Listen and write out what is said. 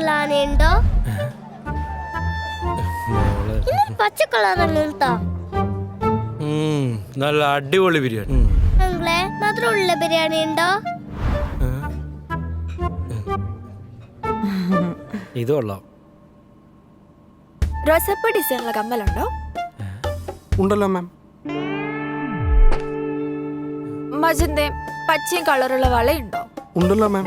കളറിൽ ആനയുണ്ടോ പച്ച കേട്ടോ. ഉം, നല്ല അടിപൊളി ബിരിയാണി. അങ്ങളെ മധുരമുള്ള ബിരിയാണി ഉണ്ടോ? ഇത് കൊള്ളാം. റോസപ്പ് ഡിസൈനുള്ള കമ്മലുണ്ടോ? ഉണ്ടല്ലോ മാം. മജന്തയും പച്ചയും കളറുള്ള വളയുണ്ടോ? ഉണ്ടല്ലോ മാം.